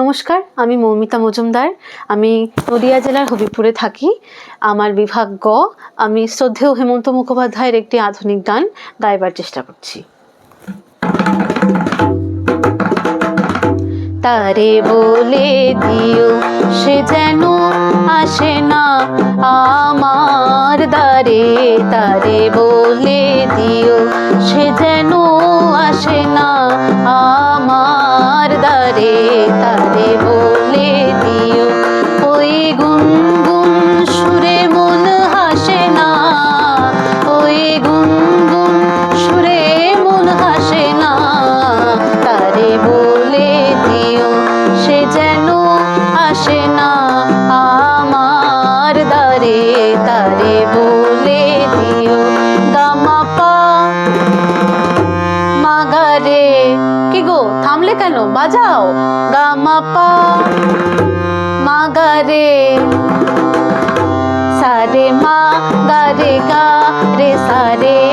নমস্কার, আমি মৌমিতা মজুমদার। আমি নদিয়া জেলার হবিপুরে থাকি। আমার বিভাগ গ। আমি শ্রদ্ধেয় হেমন্ত মুখোপাধ্যায়ের একটি আধুনিক গান গাইবার চেষ্টা করছি। তারে বলে দিও, সে যেন আসে না আমার দ্বারে। তারে বলে দিও, সে যেন আসে না আমার দ্বারে, তারে বলে দিও। ওই গুনগুন সুরে মন হাসে না। ওই গুনগুন সুরে মন হাসে না। তারে বলে দিও, সে যেন আসে না। আমার দ্বারে, তারে বলে দিও। গামাপা মাগারে গো থামলে কেন? বাজাও। গা মাগারে। সারে মা গারে গা রে সারে।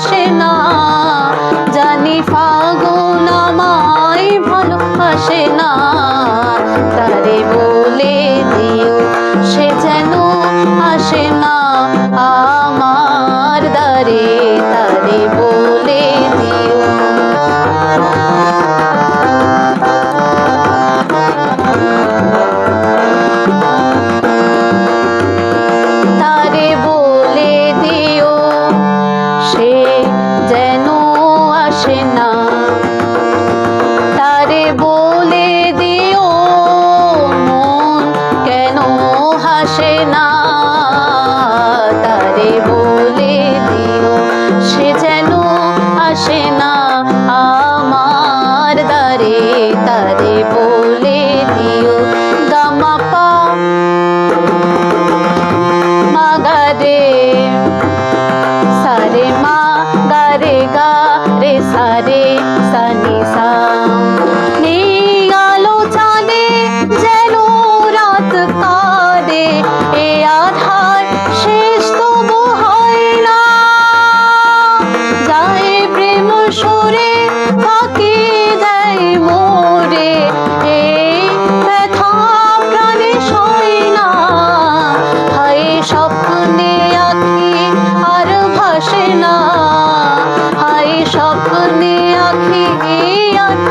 ভালোবাসে না। জানি ফাগুন আমায় ভালোবাসে না। তারে বলে দিও, সে যেন আসে না। আমার দ্বারে তারে বলে দিও গামাপা মাগারে সারে মা গারে গা রে সারে স্বপ্নে আঁখি আর ভাসে না। হায় স্বপ্নে আঁখি আর